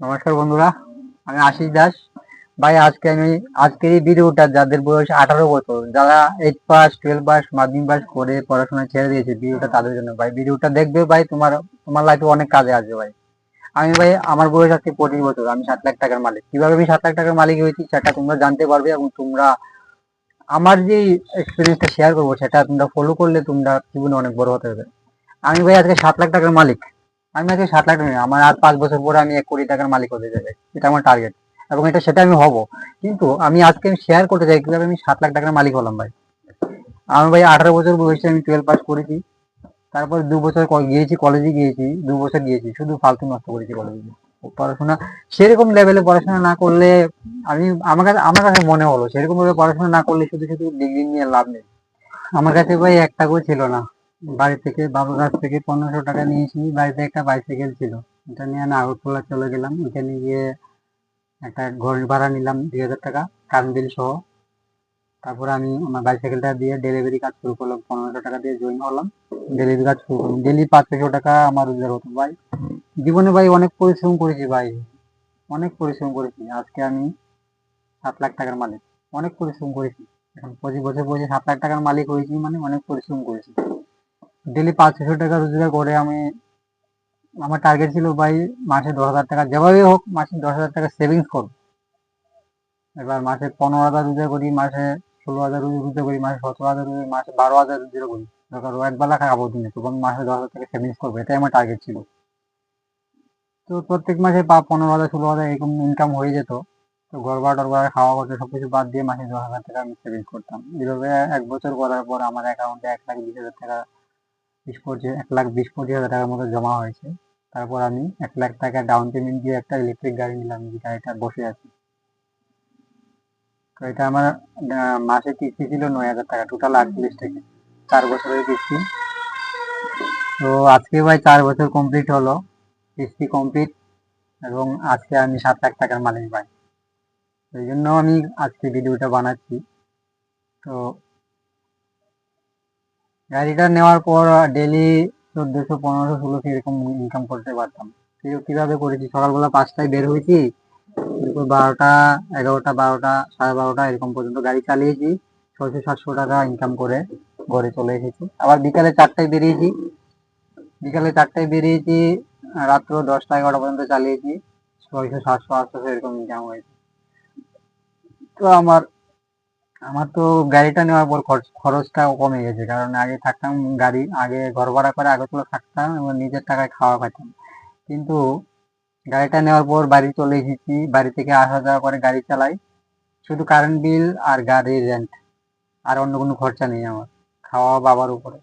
নমস্কার বন্ধুরা, আমি আশিস দাস। ভাই, আজকে আমি, আজকের এই ভিডিওটা যাদের বয়স আঠারো বছর, যারা এইট পাস টুয়েলভ পাস মাধ্যমিক পাস করে পড়াশোনা ছেড়ে দিয়েছে, ভিডিওটা তাদের জন্য। ভাই, ভিডিওটা দেখবে ভাই, তোমার তোমার লাইফে অনেক কাজে আসবে ভাই। আমি ভাই, আমার বয়স আজকে পঁচিশ বছর, আমি সাত লাখ টাকার মালিক। কীভাবে আমি সাত লাখ টাকার মালিক হয়েছি, সেটা তোমরা জানতে পারবে এবং তোমরা আমার যে এক্সপিরিয়েন্সটা শেয়ার করব, সেটা তোমরা ফলো করলে তোমরা জীবনে অনেক বড় হতে হবে আমি ভাই, আজকে সাত লাখ টাকার মালিক। আমি আজকে সাত লাখ টাকা আমার আর পাঁচ বছর পরে আমি এক কোটি টাকার মালিক হতে যাবে। এটা আমার টার্গেট এবং এটা সেটা আমি হব। কিন্তু আমি আজকে আমি শেয়ার করতে চাই কীভাবে আমি সাত লাখ টাকার মালিক হলাম ভাই। আমি ভাই আঠারো বছর বয়সে আমি টুয়েলভ পাস করেছি। তারপর দু বছর গিয়েছি কলেজে গিয়েছি, দু বছর গিয়েছি। শুধু ফালতু নষ্ট করেছি কলেজে পড়াশোনা সেরকম লেভেলে পড়াশোনা না করলে আমি, আমার কাছে আমার কাছে মনে হলো, সেরকম ভাবে পড়াশোনা না করলে শুধু শুধু ডিগ্রি নিয়ে লাভ নেই। আমার কাছে ভাই এক টাকাও ছিল না। বাড়ি থেকে বাবুর কাছ থেকে পনেরোশো টাকা নিয়েছি। বাড়িতে একটা বাইসাইকেল ছিল। এটা নিয়ে আমি আগরতলা চলে গেলাম। ওইখানে গিয়ে একটা ঘর ভাড়া নিলাম দুই হাজার টাকা কারেন্ট সহ। তারপর আমি আমার বাইসাইকেলটা দিয়ে ডেলিভারি কাজ শুরু করলাম। পনেরোশো টাকা দিয়ে জয়েন হলাম। ডেলিভারি কাজ শুরু করলাম। ডেলি পাঁচশো টাকা আমার রোজগার হতো। ভাই, জীবনে ভাই অনেক পরিশ্রম করেছি ভাই। অনেক পরিশ্রম করেছি। আজকে আমি সাত লাখ টাকার মালিক। অনেক পরিশ্রম করেছি। এখন পঁচিশ বছর বয়সে সাত লাখ টাকার মালিক হয়েছি মানে অনেক পরিশ্রম করেছি। ডেলি পাঁচশো টাকা রোজগার করে আমি, আমার টার্গেট ছিল ভাই মাসে দশ হাজার টাকা। যেভাবে হোক, মাসে দশ হাজার টাকা সেভিংস করব এবার মাসে পনেরো হাজার রোজগার করি, মাসে ষোলো হাজার রোজগার করি, মাসে সতেরো হাজার রোজগার মাসে বারো হাজার রোজগার করি। দরকার এক বেলা খাব দিনে তবু আমি মাসে দশ হাজার টাকা সেভিংস করব, এটাই আমার টার্গেট ছিল। তো প্রত্যেক মাসে বা পনেরো হাজার, ষোলো হাজার এরকম ইনকাম হয়ে যেত। তো ঘর ভাড়া টর ভাড়া খাওয়া খরচা সবকিছু বাদ দিয়ে মাসে দশ হাজার টাকা আমি সেভিংস করতাম। এইভাবে এক বছর করার পর আমার অ্যাকাউন্টে এক লাখ বিশ হাজার টাকা বিশ পঁচিশ এক লাখ বিশ পঁচিশ হাজার টাকার মতো জমা হয়েছে। তারপর আমি এক লাখ টাকা ডাউন পেমেন্ট দিয়ে একটা ইলেকট্রিক গাড়ি নিলাম, যে গাড়িটা বসে আছে। তো এটা আমার মাসে কিস্তি ছিল নয় হাজার টাকা টোটাল আটচল্লিশ টাকা। চার বছরের কিস্তি। তো আজকে ভাই চার বছর কমপ্লিট হলো। কিস্তি কমপ্লিট এবং আজকে আমি সাত লাখ টাকার মালিক ভাই। এই জন্য আমি আজকে ভিডিওটা বানাচ্ছি। তো গাড়িটা নেওয়ার পর ডেলি চোদ্দশো পনেরোশো ষোলোশো এরকম ইনকাম করতে পারতাম। কীভাবে করেছি সকালবেলা পাঁচটায় বের হয়েছি, দুপুর বারোটা, এগারোটা বারোটা, সাড়ে বারোটা এরকম পর্যন্ত গাড়ি চালিয়েছি। ছয়শো সাতশো টাকা ইনকাম করে ঘরে চলে এসেছি। আবার বিকালে চারটায় বেরিয়েছি। বিকালে চারটায় বেরিয়েছি, রাত্র দশটা এগারোটা পর্যন্ত চালিয়েছি। ছয়শো সাতশো আটশো এরকম ইনকাম হয়েছে। তো আমার আমার তো গাড়িটা নেওয়ার পর খরচ- খরচটাও কমে গেছে। কারণ আগে থাকতাম গাড়ি, আগে ঘর ভাড়া করে আগে আগরতলা থাকতাম এবং নিজের টাকায় খাওয়া খাইতাম কিন্তু গাড়িটা নেওয়ার পর বাড়ি চলে এসেছি, বাড়ি থেকে আসা যাওয়া করে গাড়ি চালাই। শুধু কারেন্ট বিল আর গাড়ির রেন্ট আর অন্য কোনো খরচা নেই আমার, খাওয়া বাবার উপরে।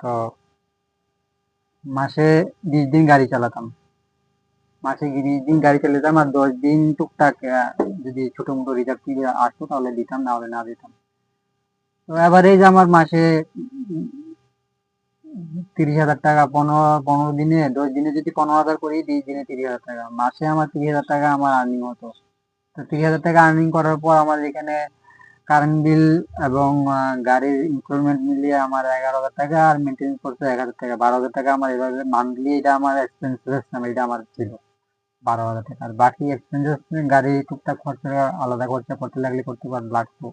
তো মাসে বিশ দিন গাড়ি চালাতাম। মাসে বিশ দিন গাড়ি চালাতাম আর দশ দিন টুকটাক যদি ছোট মোটো রিজার্ভ থেকে আসতো তাহলে দিতাম, না হলে না দিতাম। তো এভারেজ আমার মাসে তিরিশ হাজার টাকা, পনেরো পনেরো দিনে, দশ দিনে যদি পনেরো হাজার করি, বিশ দিনে তিরিশ হাজার টাকা। মাসে আমার তিরিশ হাজার টাকা আমার আর্নিং হতো। তো তিরিশ হাজার টাকা আর্নিং করার পর আমার এখানে কারেন্ট বিল এবং গাড়ির ইনস্টলমেন্ট মিলিয়ে আমার এগারো হাজার টাকা আর মেনটেন্স করতে এক হাজার টাকা। বারো হাজার টাকা আমার এভাবে মান্থলি এটা আমার এক্সপেন্সেস এটা আমার ছিল। বারো হাজার টাকা। আর বাকি এক্সপেন্সেস গাড়ি, টুকটাক খরচা, আলাদা খরচা করতে লাগলে করতে পার লাগতো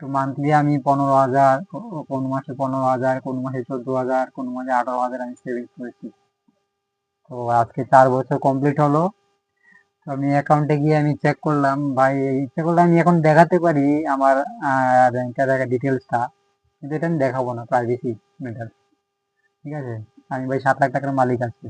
তো মান্থলি আমি পনেরো হাজার, কোন মাসে পনেরো হাজার, কোন মাসে চোদ্দ হাজার, কোন মাসে আঠারো হাজার আমি সেভিংস করেছি। তো আজকে চার বছর কমপ্লিট হলো। তো আমি অ্যাকাউন্টে গিয়ে আমি চেক করলাম, ভাই ইচ্ছা করলে আমি এখন দেখাতে পারি আমার ব্যাংকের ডিটেলসটা কিন্তু এটা আমি দেখাবো না প্রাইভেসি ম্যাটার ঠিক আছে? আমি ভাই সাত লাখ টাকার মালিক আছি।